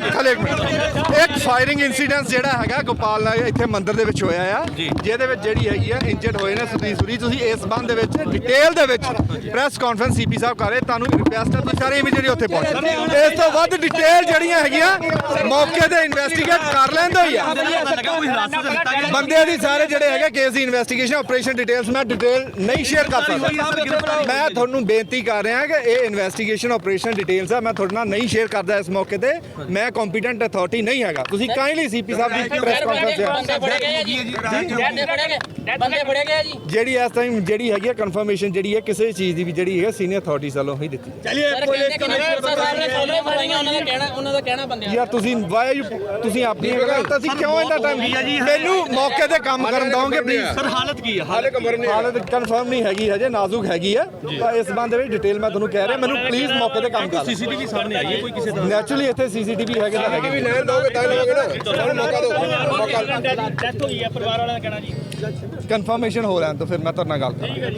Minute ਥੱਲੇ ਇੱਕ minute. ਇੱਕ ਫਾਇਰਿੰਗ ਇਨਸੀਡੈਂਟ ਜਿਹੜਾ ਹੈਗਾ ਗੋਪਾਲ ਨਗਰ ਇੱਥੇ ਮੰਦਿਰ ਦੇ ਵਿੱਚ ਹੋਇਆ ਆ। ਜਿਹਦੇ ਵਿੱਚ ਜਿਹੜੀ ਹੈਗੀ ਆ ਇੰਜਰਡ ਹੋਏ ਨੇ ਸੁਰੀ ਸੁਰੀ ਤੁਸੀਂ ਇਸ ਸੰਬੰਧ ਦੇ ਵਿੱਚ ਡਿਟੇਲ ਦੇ ਵਿੱਚ ਪ੍ਰੈਸ ਕਾਨਫਰੰਸ ਸੀਪੀ ਸਾਹਿਬ ਕਰ ਤੁਹਾਨੂੰ ਰਿਕੁਐਸਟ ਹੈ ਤੁਸੀਂ ਸਾਰੇ ਇਮੀਡੀਏਟਲੀ ਉੱਥੇ ਪਹੁੰਚੋ ਇਸ ਤੋਂ ਵੱਧ ਡਿਟੇਲ ਜਿਹੜੀਆਂ ਹੈਗੀਆਂ ਮੌਕੇ ਤੇ ਇਨਵੈਸਟੀਗੇਟ ਕਰ ਲੈਂਦੇ ਹੋਈ ਆ। ਬੰਦੇ ਦੀ ਸਾਰੇ ਜਿਹੜੇ ਹੈਗੇ ਕੇਸ ਦੀ ਇਨਵੈਸਟੀਗੇਸ਼ਨ ਆਪਰੇਸ਼ਨ ਡਿਟੇਲਸ ਮੈਂ ਡਿਟੇਲ ਨਹੀਂ ਸ਼ੇਅਰ ਕਰ ਸਕਦਾ। ਮੈਂ ਤੁਹਾਨੂੰ ਬੇਨਤੀ ਕਰ ਰਿਹਾ ਕਿ ਇਹ ਇਨਵੈਸਟੀਗੇਸ਼ਨ ਆਪਰੇਸ਼ਨ ਡਿਟੇਲਸ ਆ ਮੈਂ ਤੁਹਾਡੇ ਨਾਲ ਨਹੀਂ ਸ਼ੇਅਰ ਕਰਦਾ ਇਸ ਮੌਕੇ ਤੇ। ਮੈਂ ਕੰਪੀਟੈਂਟ ਅਥਾਰਟੀ ਨਹੀਂ ਹੈਗਾ। ਤੁਸੀਂ ਕਾਈਂਡਲੀ ਸੀਪੀ ਸਾਹਿਬ ਦੀ ਪ੍ਰੈਸ ਕਾਨਫਰੰਸ ਜਿਹੜੀ ਇਸ ਟਾਈਮ ਜਿਹੜੀ ਹੈਗੀ ਹੈ ਕਨਫਰਮੇਸ਼ਨ ਜਿਹੜੀ ਹੈ ਕਿਸੇ ਚੀਜ਼ ਦੀ ਵੀ ਜਿਹੜੀ ਹੈ ਸੀਨੀਅਰ ਅਥਾਰਟੀਜ਼ ਵੱਲੋਂ ਹੀ ਦਿੱਤੀ ਕਿ ਫੜਾਈਆਂ ਉਹਨਾਂ ਦਾ ਕਹਿਣਾ ਉਹਨਾਂ ਦਾ ਕਹਿਣਾ ਬੰਦਿਆਂ ਯਾਰ ਤੁਸੀਂ ਵਾਈ ਤੁਸੀਂ ਆਪਣੀ ਗੱਲ ਤੁਸੀਂ ਕਿਉਂ ਇੰਨਾ ਟਾਈਮ ਮੈਨੂੰ ਮੌਕੇ ਤੇ ਕੰਮ ਕਰਨ ਦਓਗੇ ਪਲੀਜ਼ ਸਰ ਹਾਲਤ ਕੀ ਆ ਹਾਲੇ ਹਾਲਤ ਕਨਫਰਮ ਨਹੀਂ ਹੈਗੀ ਹਜੇ ਨਾਜ਼ੁਕ ਹੈਗੀ ਹੈ। ਤਾਂ ਇਸ ਸੰਬੰਧ ਦੇ ਵਿੱਚ ਡਿਟੇਲ ਮੈਂ ਤੁਹਾਨੂੰ ਕਹਿ ਰਿਹਾ ਮੈਨੂੰ ਪਲੀਜ਼ ਮੌਕੇ ਤੇ ਕੰਮ ਕਰ ਸੀਸੀਟੀਵੀ ਸਾਹਮਣੇ ਆਈ ਹੈ ਕੋਈ ਕਿਸੇ ਦਾ? ਨੈਚੁਰਲੀ ਇੱਥੇ ਸੀਸੀਟੀਵੀ ਹੈਗੇ ਤਾਂ ਹੈਗੇ। ਵੀ ਲੈਣ ਦੋਗੇ ਤਾਂ ਲਵਾਂਗੇ ਨਾ। ਸਾਨੂੰ ਮੌਕਾ ਦਿਓ ਮੌਕਾ ਡੈਥ ਹੋਈ ਹੈ ਪਰਿਵਾਰ ਵਾਲਿਆਂ ਦਾ ਕਹਿਣਾ ਜੀ। ਕਨਫਰਮੇਸ਼ਨ ਹੋ ਲੈਣ ਤਾਂ ਫਿਰ ਮੈਂ ਤੁਹਾਡੇ ਨਾਲ ਗੱਲ ਕਰਾਂਗਾ।